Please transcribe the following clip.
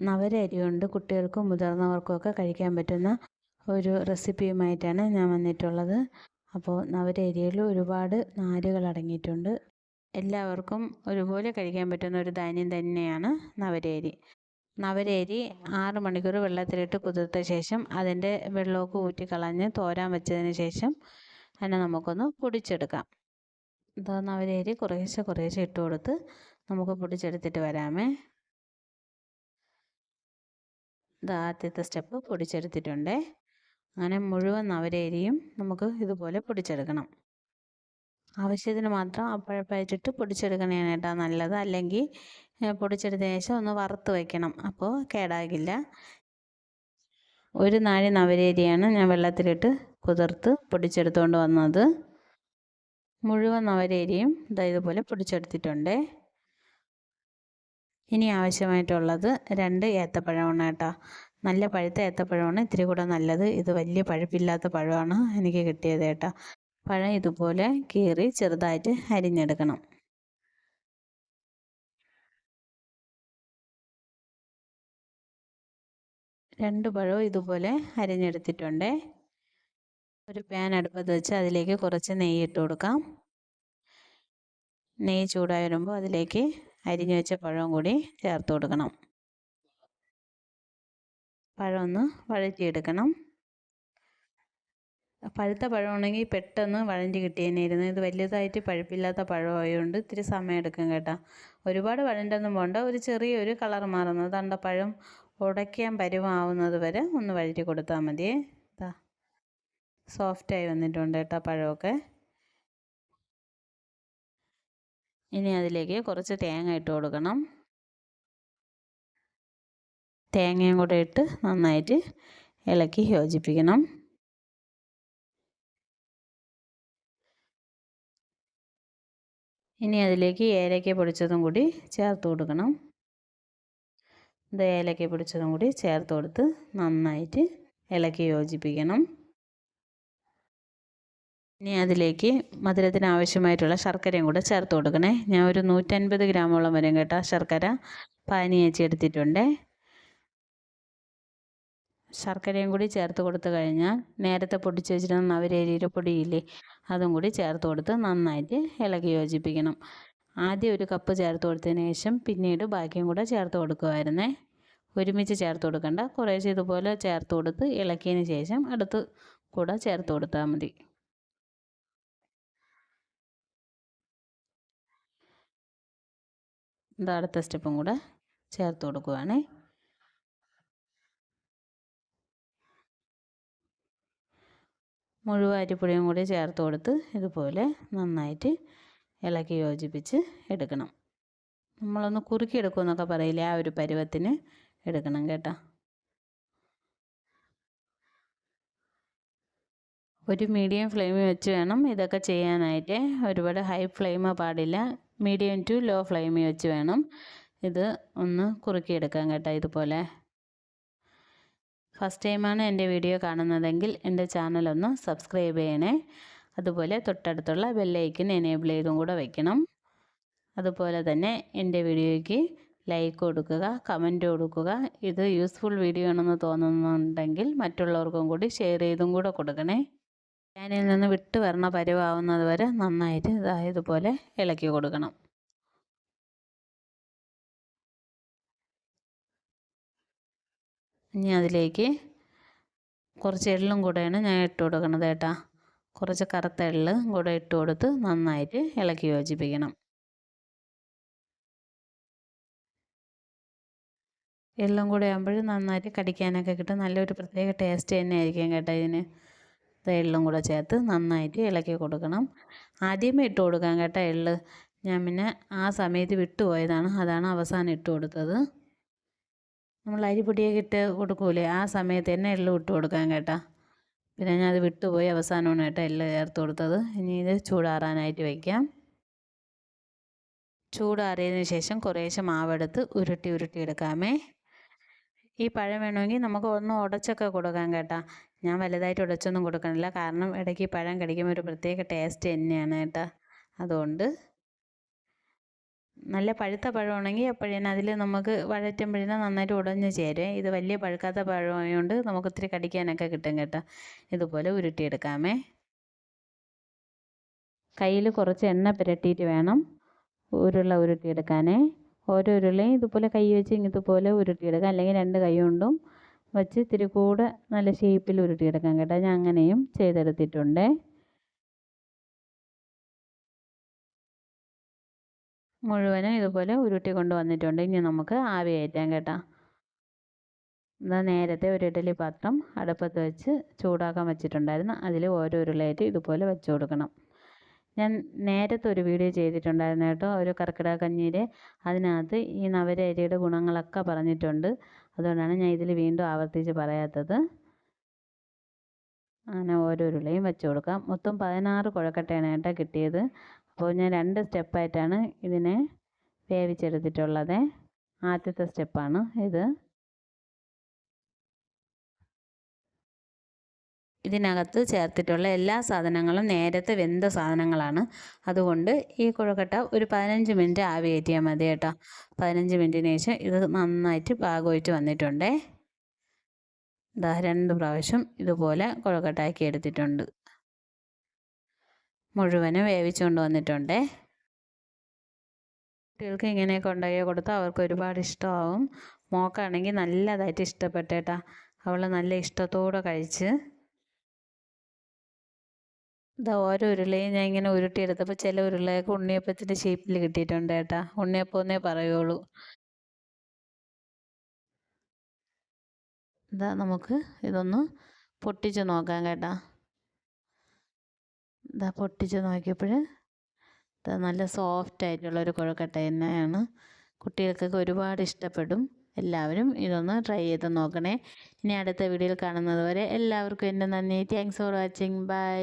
നവര കൊണ്ട് കുട്ടികൾക്കും മുതിർന്നവർക്കും ഒക്കെ കഴിക്കാൻ പറ്റുന്ന ഒരു റെസിപ്പിയുമായിട്ടാണ് ഞാൻ വന്നിട്ടുള്ളത്. അപ്പോൾ നവര അരിയിൽ ഒരുപാട് നാരുകൾ അടങ്ങിയിട്ടുണ്ട്. എല്ലാവർക്കും ഒരുപോലെ കഴിക്കാൻ പറ്റുന്ന ഒരു ധാന്യം തന്നെയാണ് നവരേരി. നവരേരി ആറ് മണിക്കൂർ വെള്ളത്തിലിട്ട് കുതിർത്ത ശേഷം അതിന്റെ വെള്ളമൊക്കെ ഊറ്റിക്കളഞ്ഞ് തോരാൻ വെച്ചതിന് ശേഷം അതിനെ നമുക്കൊന്ന് പൊടിച്ചെടുക്കാം. ഇതാ നവരേരി കുറേശ്ശെ കുറേശ്ശെ ഇട്ട് കൊടുത്ത് നമുക്ക് പൊടിച്ചെടുത്തിട്ട് വരാമേ. ഇത് ആദ്യത്തെ സ്റ്റെപ്പ് പൊടിച്ചെടുത്തിട്ടുണ്ട്. അങ്ങനെ മുഴുവൻ നവരേരിയും നമുക്ക് ഇതുപോലെ പൊടിച്ചെടുക്കണം. ആവശ്യത്തിന് മാത്രം അപ്പഴപ്പഴച്ചിട്ട് പൊടിച്ചെടുക്കണതാണ് കേട്ടോ നല്ലത്. അല്ലെങ്കിൽ പൊടിച്ചെടുത്തതിന് ശേഷം ഒന്ന് വറുത്ത് വയ്ക്കണം അപ്പോൾ കേടാകില്ല. ഒരു നാഴി നവരേരിയാണ് ഞാൻ വെള്ളത്തിലിട്ട് കുതിർത്ത് പൊടിച്ചെടുത്തുകൊണ്ട് വന്നത്. മുഴുവൻ നവരേരിയും ഇതാ ഇതുപോലെ പൊടിച്ചെടുത്തിട്ടുണ്ട്. ഇനി ആവശ്യമായിട്ടുള്ളത് രണ്ട് ഏത്തപ്പഴമാണ് കേട്ടോ. നല്ല പഴുത്ത ഏത്തപ്പഴമാണ്. ഇത്തിരി കൂടെ നല്ലത്. ഇത് വലിയ പഴുപ്പില്ലാത്ത പഴമാണ് എനിക്ക് കിട്ടിയത് കേട്ടോ. പഴം ഇതുപോലെ കീറി ചെറുതായിട്ട് അരിഞ്ഞെടുക്കണം. രണ്ട് പഴവും ഇതുപോലെ അരിഞ്ഞെടുത്തിട്ടുണ്ട്. ഒരു പാൻ അടുപ്പത്ത് വെച്ച് അതിലേക്ക് കുറച്ച് നെയ്യ് ഇട്ട് കൊടുക്കാം. നെയ്യ് ചൂടായി വരുമ്പോൾ അതിലേക്ക് അരിഞ്ഞു വെച്ച പഴവും കൂടി ചേർത്ത് കൊടുക്കണം. പഴം ഒന്ന് വഴറ്റിയെടുക്കണം. പഴുത്ത പഴമാണെങ്കിൽ പെട്ടെന്ന് വഴഞ്ഞ് കിട്ടിയേനെയിരുന്നു ഇത് വലുതായിട്ട് പഴുപ്പില്ലാത്ത പഴമായതുകൊണ്ട് ഇത്തിരി സമയം എടുക്കും കേട്ടോ. ഒരുപാട് വഴണ്ടൊന്നും പോകണ്ട ഒരു ചെറിയൊരു കളർ മാറുന്നത് തണ്ട പഴം ഉടയ്ക്കാൻ പരുവാവുന്നത് വരെ ഒന്ന് വഴറ്റി കൊടുത്താൽ മതിയേ. ഇതാ സോഫ്റ്റായി വന്നിട്ടുണ്ട് കേട്ടോ പഴമൊക്കെ. ഇനി അതിലേക്ക് കുറച്ച് തേങ്ങ ഇട്ട് കൊടുക്കണം. തേങ്ങയും കൂടെ ഇട്ട് നന്നായിട്ട് ഇളക്കി യോജിപ്പിക്കണം. ഇനി അതിലേക്ക് ഏലക്ക പൊടിച്ചതും കൂടി ചേർത്ത് കൊടുക്കണം. ഇത് ഏലക്ക പൊടിച്ചതും കൂടി ചേർത്ത് കൊടുത്ത് നന്നായിട്ട് ഇളക്കി യോജിപ്പിക്കണം. ഇനി അതിലേക്ക് മധുരത്തിന് ആവശ്യമായിട്ടുള്ള ശർക്കരയും കൂടെ ചേർത്ത് കൊടുക്കണേ. ഞാൻ ഒരു നൂറ്റൻപത് ഗ്രാമോളം വരും കേട്ടോ ശർക്കര പാനി എടുത്തിട്ടുണ്ട്. ശർക്കരയും കൂടി ചേർത്ത് കൊടുത്ത് കഴിഞ്ഞാൽ നേരത്തെ പൊടിച്ച് വെച്ചിരുന്ന നവരേരിയുടെ പൊടിയില്ലേ അതും കൂടി ചേർത്ത് കൊടുത്ത് നന്നായിട്ട് ഇളകി യോജിപ്പിക്കണം. ആദ്യം ഒരു കപ്പ് ചേർത്ത് കൊടുത്തതിന് ശേഷം പിന്നീട് ബാക്കിയും കൂടെ ചേർത്ത് കൊടുക്കുമായിരുന്നേ ഒരുമിച്ച് ചേർത്ത് കൊടുക്കണ്ട. കുറേശ്ശെ ഇതുപോലെ ചേർത്ത് കൊടുത്ത് ഇളക്കിയതിന് ശേഷം അടുത്ത് കൂടെ ചേർത്ത് കൊടുത്താൽ മതി. ഇത് അടുത്ത സ്റ്റെപ്പും കൂടെ ചേർത്ത് കൊടുക്കുവാണ്. മുഴുവൻ അരിപ്പൊടിയും കൂടി ചേർത്ത് കൊടുത്ത് ഇതുപോലെ നന്നായിട്ട് ഇളക്കി യോജിപ്പിച്ച് എടുക്കണം. നമ്മളൊന്ന് കുറുക്കി എടുക്കുമെന്നൊക്കെ പറയില്ലേ ആ ഒരു പരുവത്തിന്? എടുക്കണം കേട്ടോ. ഒരു മീഡിയം ഫ്ലെയിം വെച്ച് വേണം ഇതൊക്കെ ചെയ്യാനായിട്ട്. ഒരുപാട് ഹൈ ഫ്ലെയിം പാടില്ല. മീഡിയം ടു ലോ ഫ്ലെയിം വെച്ച് വേണം. ഇത് ഒന്ന് കുറുക്കിയെടുക്കാൻ കേട്ടോ ഇതുപോലെ. ഫസ്റ്റ് ടൈമാണ് എന്റെ വീഡിയോ കാണുന്നതെങ്കിൽ എന്റെ ചാനലൊന്ന് സബ്സ്ക്രൈബ് ചെയ്യണേ. അതുപോലെ തൊട്ടടുത്തുള്ള ബെല്ലൈക്കൻ എനേബിൾ ചെയ്തും കൂടെ വയ്ക്കണം അതുപോലെ തന്നെ എന്റെ വീഡിയോയ്ക്ക് ലൈക്ക് കൊടുക്കുക കമന്റ് കൊടുക്കുക. ഇത് യൂസ്ഫുൾ വീഡിയോ ആണെന്ന് തോന്നുന്നുണ്ടെങ്കിൽ മറ്റുള്ളവർക്കും കൂടി ഷെയർ ചെയ്തും കൂടെ കൊടുക്കണേ. പാനിൽ നിന്ന് വിട്ട് വരണ പരുവാവുന്നത് വരെ നന്നായിട്ട് ഇതായതുപോലെ ഇളക്കി കൊടുക്കണം. ഇനി അതിലേക്ക് കുറച്ച് എള്ളും കൂടെയാണ് ഞാൻ ഇട്ട് കൊടുക്കുന്നത് കേട്ടോ. കുറച്ച് കറുത്ത എള്ള് കൂടെ ഇട്ട് കൊടുത്ത് നന്നായിട്ട് ഇളക്കി യോജിപ്പിക്കണം. എള്ളും കൂടെ ആകുമ്പോഴും നന്നായിട്ട് കടിക്കാനൊക്കെ കിട്ടും. നല്ലൊരു പ്രത്യേക ടേസ്റ്റ് തന്നെ ആയിരിക്കും കേട്ടോ ഇതിന്. എള്ളും കൂടെ ചേർത്ത് നന്നായിട്ട് ഇളക്കി കൊടുക്കണം. ആദ്യമേ ഇട്ട് കൊടുക്കാം കേട്ടോ എള്ള്. ഞാൻ പിന്നെ ആ സമയത്ത് വിട്ടുപോയതാണ് അതാണ് അവസാനം ഇട്ട് കൊടുത്തത്. നമ്മൾ അരിപ്പൊടിയൊക്കെ ഇട്ട് കൊടുക്കൂലേ? ആ സമയത്ത് തന്നെ എള്ള് ഇട്ട് കൊടുക്കാൻ കേട്ടോ. പിന്നെ ഞാൻ അത് വിട്ടുപോയി അവസാനമാണ് കേട്ടോ എള്ള് ചേർത്ത് കൊടുത്തത്. ഇനി ഇത് ചൂടാറാനായിട്ട് വയ്ക്കാം. ചൂടാറിയതിന് ശേഷം കുറേശ്ശെ മാവെടുത്ത് ഉരുട്ടി ഉരുട്ടി എടുക്കാമേ. ഈ പഴം വേണമെങ്കിൽ നമുക്ക് ഒന്ന് ഉടച്ചൊക്കെ കൊടുക്കാം കേട്ടോ. ഞാൻ വലുതായിട്ട് ഉടച്ചൊന്നും കൊടുക്കണില്ല. കാരണം ഇടയ്ക്ക് പഴം കടിക്കുമ്പോൾ ഒരു പ്രത്യേക ടേസ്റ്റ് തന്നെയാണ് കേട്ടോ. അതുകൊണ്ട് നല്ല പഴുത്ത പഴമാണെങ്കിൽ അപ്പോഴേനും അതിൽ നമുക്ക് വഴറ്റുമ്പോഴേനും നന്നായിട്ട് ഉടഞ്ഞ് ചേരും ഇത് വലിയ പഴുക്കാത്ത പഴമായതുകൊണ്ട് നമുക്ക് ഒത്തിരി കടിക്കാനൊക്കെ കിട്ടും കേട്ടോ. ഇതുപോലെ ഉരുട്ടിയെടുക്കാമേ. കയ്യിൽ കുറച്ച് എണ്ണ പുരട്ടിയിട്ട് വേണം ഉരുള ഉരുട്ടിയെടുക്കാനേ. ഓരോ ഉരുളയും ഇതുപോലെ കൈ വെച്ച് ഇങ്ങനത്തെ ഉരുട്ടിയെടുക്കാം. അല്ലെങ്കിൽ രണ്ട് കൈ കൊണ്ടും വെച്ച് ഇത്തിരി കൂടെ നല്ല ഷേപ്പിൽ ഉരുട്ടിയെടുക്കാം കേട്ടോ. ഞാൻ അങ്ങനെയും ചെയ്തെടുത്തിട്ടുണ്ട്. മുഴുവനും ഇതുപോലെ ഉരുട്ടി കൊണ്ട് വന്നിട്ടുണ്ട്. ഇനി നമുക്ക് ആവി കയറ്റാം കേട്ടോ. ഇതാ നേരത്തെ ഒരു ഇഡലി പാത്രം അടുപ്പത്ത് വെച്ച് ചൂടാക്കാൻ വെച്ചിട്ടുണ്ടായിരുന്നു. അതിൽ ഓരോ ഉരുളയായിട്ട് ഇതുപോലെ വെച്ച് കൊടുക്കണം. ഞാൻ നേരത്തെ ഒരു വീഡിയോ ചെയ്തിട്ടുണ്ടായിരുന്നു കേട്ടോ ഒരു കർക്കിടക കഞ്ഞിയിൽ അതിനകത്ത് ഈ നവര അരിയുടെ ഗുണങ്ങളൊക്കെ പറഞ്ഞിട്ടുണ്ട്. അതുകൊണ്ടാണ് ഞാൻ ഇതിൽ വീണ്ടും ആവർത്തിച്ച് പറയാത്തത്. അങ്ങനെ ഓരോ ഉരുളയും വെച്ച് കൊടുക്കാം. മൊത്തം പതിനാറ് കുഴക്കട്ടയാണ് കേട്ടോ കിട്ടിയത്. അപ്പോൾ ഞാൻ രണ്ട് സ്റ്റെപ്പായിട്ടാണ് ഇതിനെ വേവിച്ചെടുത്തിട്ടുള്ളത്. ആദ്യത്തെ സ്റ്റെപ്പാണ് ഇത്. ഇതിനകത്ത് ചേർത്തിട്ടുള്ള എല്ലാ സാധനങ്ങളും നേരത്തെ വെന്ത സാധനങ്ങളാണ്. അതുകൊണ്ട് ഈ കുഴക്കട്ട ഒരു പതിനഞ്ച് മിനിറ്റ് ആവി കയറ്റിയാൽ മതി കേട്ടോ. പതിനഞ്ച് മിനിറ്റിന് ശേഷം ഇത് നന്നായിട്ട് പാകമായിട്ട് വന്നിട്ടുണ്ടേ. ഇതാ രണ്ട് പ്രാവശ്യം ഇതുപോലെ കുഴക്കട്ടാക്കി എടുത്തിട്ടുണ്ട്. മുഴുവനും വേവിച്ചുകൊണ്ട് വന്നിട്ടുണ്ടേ. കുട്ടികൾക്ക് ഇങ്ങനെയൊക്കെ ഉണ്ടാക്കി കൊടുത്താൽ അവർക്ക് ഒരുപാട് ഇഷ്ടമാവും. മോക്കാണെങ്കിൽ നല്ലതായിട്ട് ഇഷ്ടപ്പെട്ടേട്ടാ. അവൾ നല്ല ഇഷ്ടത്തോടെ കഴിച്ച് ഇതാ ഓരോ ഉരുളയും ഞാൻ ഇങ്ങനെ ഉരുട്ടിയെടുത്തപ്പോൾ ചില ഉരുളയൊക്കെ ഉണ്ണിയപ്പത്തിന്റെ ഷേപ്പിൽ കിട്ടിയിട്ടുണ്ട് ഏട്ടാ ഉണ്ണിയപ്പം പറയുള്ളൂ. ഇതാ നമുക്ക് ഇതൊന്ന് പൊട്ടിച്ച് നോക്കാം കേട്ടാ. ഇതാ പൊട്ടിച്ച് നോക്കിയപ്പോൾ ഇതാ നല്ല സോഫ്റ്റ് ആയിട്ടുള്ള ഒരു കുഴക്കട്ട തന്നെയാണ് കുട്ടികൾക്കൊക്കെ ഒരുപാട് ഇഷ്ടപ്പെടും. എല്ലാവരും ഇതൊന്ന് ട്രൈ ചെയ്ത് നോക്കണേ. ഇനി അടുത്ത വീഡിയോയിൽ കാണുന്നത് വരെ എല്ലാവർക്കും എന്റെ നന്ദി. Thanks for watching bye